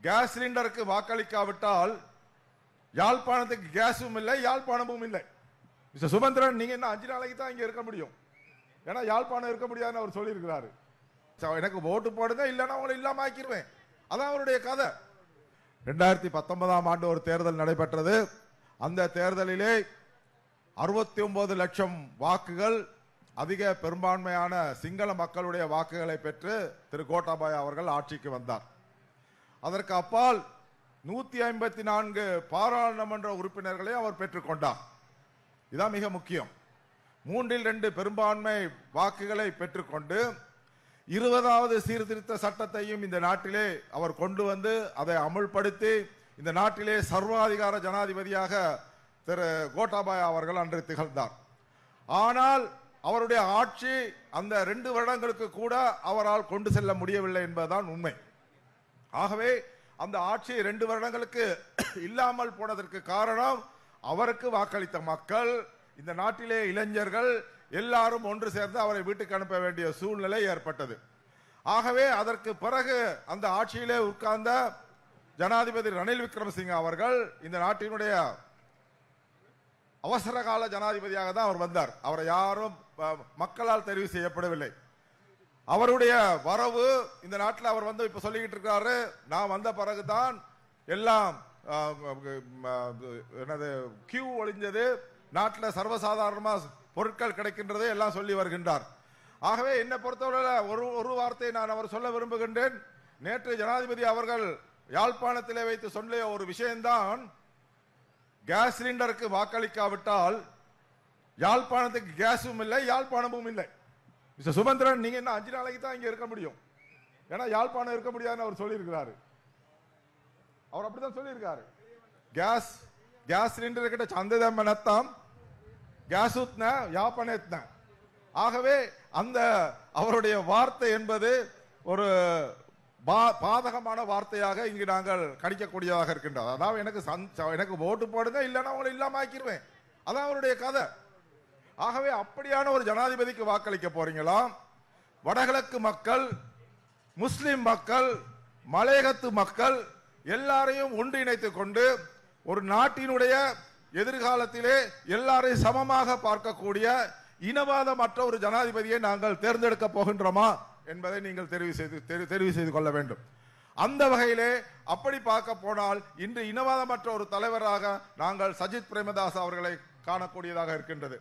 Case சிலிண்டருக்கு வாக்களிக்காவிட்டால் யாழ்ப்பாணத்துக்கு கேஸும் இல்லை யாழ்ப்பாணமும் இல்லை. மிஸ்டர் சுமந்திரன் நீங்க என்ன அஞ்சு நாளைக்கு தான் இங்க இருக்க முடியும். ஏன்னா யாழ்ப்பாணம் இருக்க முடியாதுன்னு அவர் சொல்லியிருக்கிறாரு. சோ, எனக்கு ஓட்டு போடுங்க இல்லைன்னா அவங்களை இல்லாம ஆக்கிடுவேன் அதான் அவருடைய கதை. ரெண்டாயிரத்தி பத்தொன்பதாம் ஆண்டு ஒரு தேர்தல் நடைபெற்றது. அந்த தேர்தலிலே அறுபத்தி ஒன்பது லட்சம் வாக்குகள் அதிக பெரும்பான்மையான சிங்கள மக்களுடைய வாக்குகளை பெற்று திரு கோட்டாபாய் அவர்கள் ஆட்சிக்கு வந்தார். அதற்கு அப்பால் நூத்தி ஐம்பத்தி நான்கு பாராளுமன்ற உறுப்பினர்களை அவர் பெற்றுக்கொண்டார். இதான் மிக முக்கியம். மூன்றில் ரெண்டு பெரும்பான்மை வாக்குகளை பெற்றுக்கொண்டு இருபதாவது சீர்திருத்த சட்டத்தையும் இந்த நாட்டிலே அவர் கொண்டு வந்து அதை அமுல்படுத்தி இந்த நாட்டிலே சர்வாதிகார ஜனாதிபதியாக திரு கோட்டாபாய் அவர்கள் அன்று திகழ்ந்தார். ஆனால் அவருடைய ஆட்சி அந்த ரெண்டு வருடங்களுக்கு கூட அவரால் கொண்டு செல்ல முடியவில்லை என்பதுதான் உண்மை. ஆகவே அந்த ஆட்சி ரெண்டு வருடங்களுக்கு இல்லாமல் போனதற்கு காரணம் அவருக்கு வாக்களித்த மக்கள் இந்த நாட்டிலே இளைஞர்கள் எல்லாரும் ஒன்று சேர்ந்து அவரை வீட்டுக்கு அனுப்ப வேண்டிய சூழ்நிலை ஏற்பட்டது. ஆகவே அதற்கு பிறகு அந்த ஆட்சியிலே உட்கார்ந்த ஜனாதிபதி ரணில் விக்ரமசிங்க அவர்கள் இந்த நாட்டினுடைய அவசர கால ஜனாதிபதியாக தான் அவர் வந்தார். அவரை யாரும் மக்களால் தெரிவு செய்யப்படவில்லை. அவருடைய வரவு இந்த நாட்டில் அவர் வந்து இப்ப சொல்லிக்கிட்டு இருக்காரு. நான் வந்த பிறகுதான் எல்லாம் எனது என்னது கியூ ஒளிஞ்சது நாட்டில் சர்வசாதாரணமா பொருட்கள் கிடைக்கின்றது எல்லாம் சொல்லி வருகின்றார். ஆகவே என்னை பொறுத்தவரை ஒரு ஒரு வார்த்தையை நான் அவர் சொல்ல விரும்புகின்றேன். நேற்று ஜனாதிபதி அவர்கள் யாழ்ப்பாணத்திலே வைத்து சொல்லிய ஒரு விஷயம்தான் கேஸ் சிலிண்டருக்கு வாக்களிக்காவிட்டால் யாழ்ப்பாணத்துக்கு கேஸும் இல்லை யாழ்ப்பாணமும் இல்லை. மிஸ்டர் சுமந்திரன் நீங்க என்ன அஞ்சு நாளைக்கு தான் இங்க இருக்க முடியும். ஏன்னா யாழ்ப்பாணம் இருக்க முடியாதுன்னு அவர் சொல்லியிருக்கிறாரு. அவர் அப்படிதான் சொல்லியிருக்காரு. கேஸ் கேஸ் சிலிண்டர் கிட்ட சந்ததம் நத்தாம் கேஸ் ஊத்ன யாப்பன ஆகவே அந்த அவருடைய வார்த்தை என்பது ஒரு பா- பாதகமான வார்த்தையாக இங்கு நாங்கள் கணிக்கக்கூடியதாக இருக்கின்றது. அதாவது எனக்கு எனக்கு ஓட்டு போடுங்க இல்லைன்னா உங்களை இல்லாம ஆக்கிடுவேன் அதான் அவருடைய கதை. ஆகவே அப்படியான ஒரு ஜனாதிபதிக்கு வாக்களிக்க போறீங்களா வடகிழக்கு மக்கள் முஸ்லிம் மக்கள் மலையகத்து மக்கள் எல்லாரையும் ஒன்றிணைத்துக் கொண்டு ஒரு நாட்டினுடைய எதிர்காலத்திலே எல்லாரையும் சமமாக பார்க்கக்கூடிய இனவாதமற்ற ஒரு ஜனாதிபதியை நாங்கள் தேர்ந்தெடுக்க போகின்றோமா என்பதை நீங்கள் தெரிவு செய்து தெரி- தெரிவு செய்து கொள்ள வேண்டும். அந்த வகையிலே அப்படி பார்க்க போனால் இன்று இனவாதமற்ற ஒரு தலைவராக நாங்கள் சஜித் பிரேமதாஸ் அவர்களை காணக்கூடியதாக இருக்கின்றது.